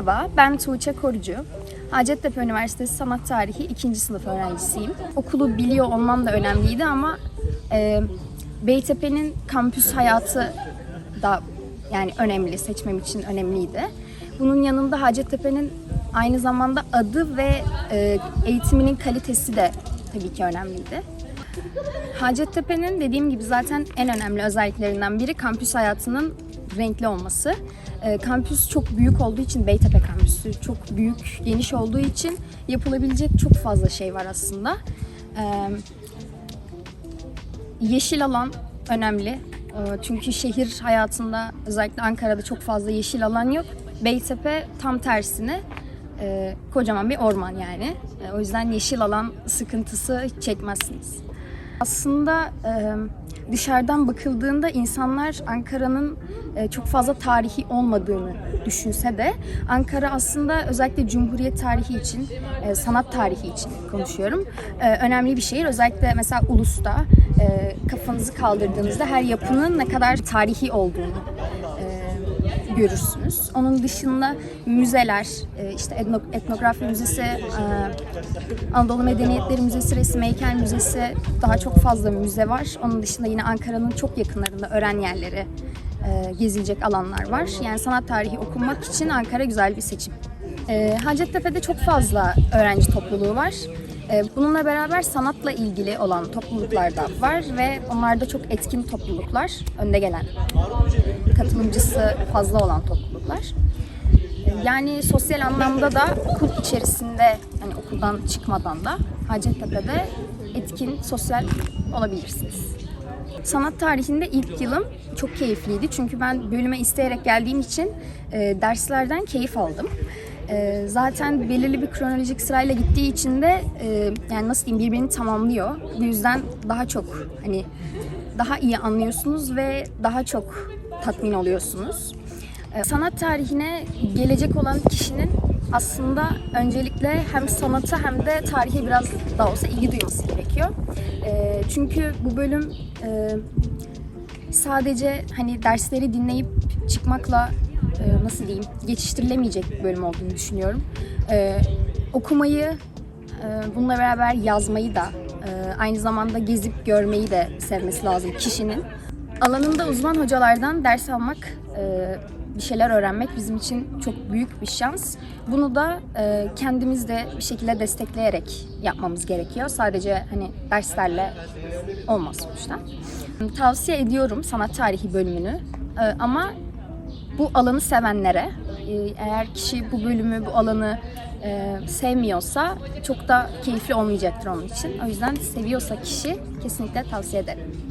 Merhaba, ben Tuğçe Korucu. Hacettepe Üniversitesi Sanat Tarihi 2. sınıf öğrencisiyim. Okulu biliyor olmam da önemliydi ama e, Beytepe'nin kampüs hayatı da yani önemli, seçmem için önemliydi. Bunun yanında Hacettepe'nin aynı zamanda adı ve e, eğitiminin kalitesi de tabii ki önemliydi. Hacettepe'nin dediğim gibi zaten en önemli özelliklerinden biri kampüs hayatının renkli olması. Ee, kampüs çok büyük olduğu için Beytepe kampüsü çok büyük, geniş olduğu için yapılabilecek çok fazla şey var aslında. Ee, yeşil alan önemli. Ee, çünkü şehir hayatında özellikle Ankara'da çok fazla yeşil alan yok. Beytepe tam tersine e, kocaman bir orman yani. E, o yüzden yeşil alan sıkıntısı çekmezsiniz. Aslında e, dışarıdan bakıldığında insanlar Ankara'nın e, çok fazla tarihi olmadığını düşünse de Ankara aslında özellikle Cumhuriyet tarihi için, e, sanat tarihi için konuşuyorum. E, önemli bir şehir. Özellikle mesela Ulus'ta e, kafanızı kaldırdığınızda her yapının ne kadar tarihi olduğunu görürsünüz. Onun dışında müzeler, e, işte etno- etnografi müzesi, e, Anadolu Medeniyetleri Müzesi, Resim Heykel Müzesi daha çok fazla müze var. Onun dışında yine Ankara'nın çok yakınlarında öğren yerleri, e, gezilecek alanlar var. Yani sanat tarihi okumak için Ankara güzel bir seçim. Hacettepe'de çok fazla öğrenci topluluğu var. E, Bununla beraber sanatla ilgili olan topluluklar da var ve onlar da çok etkin topluluklar, önde gelen, katılımcısı fazla olan topluluklar. Yani sosyal anlamda da okul içerisinde, hani okuldan çıkmadan da Hacettepe'de etkin sosyal olabilirsiniz. Sanat tarihinde ilk yılım çok keyifliydi çünkü ben bölüme isteyerek geldiğim için e, derslerden keyif aldım. E, zaten belirli bir kronolojik sırayla gittiği için de e, yani nasıl diyeyim birbirini tamamlıyor. Bu yüzden daha çok hani daha iyi anlıyorsunuz ve daha çok tatmin oluyorsunuz. E, Sanat tarihine gelecek olan kişinin aslında öncelikle hem sanata hem de tarihe biraz daha olsa ilgi duyması gerekiyor. E, Çünkü bu bölüm e, sadece hani dersleri dinleyip çıkmakla e, nasıl diyeyim geçiştirilemeyecek bir bölüm olduğunu düşünüyorum. E, Okumayı, e, bununla beraber yazmayı da e, aynı zamanda gezip görmeyi de sevmesi lazım kişinin. Alanında uzman hocalardan ders almak, e, bir şeyler öğrenmek bizim için çok büyük bir şans. Bunu da e, kendimiz de bir şekilde destekleyerek yapmamız gerekiyor. Sadece hani derslerle olmaz sonuçta. Tavsiye ediyorum sanat tarihi bölümünü ama bu alanı sevenlere, e, eğer kişi bu bölümü, bu alanı e, sevmiyorsa çok da keyifli olmayacaktır onun için. O yüzden seviyorsa kişi kesinlikle tavsiye ederim.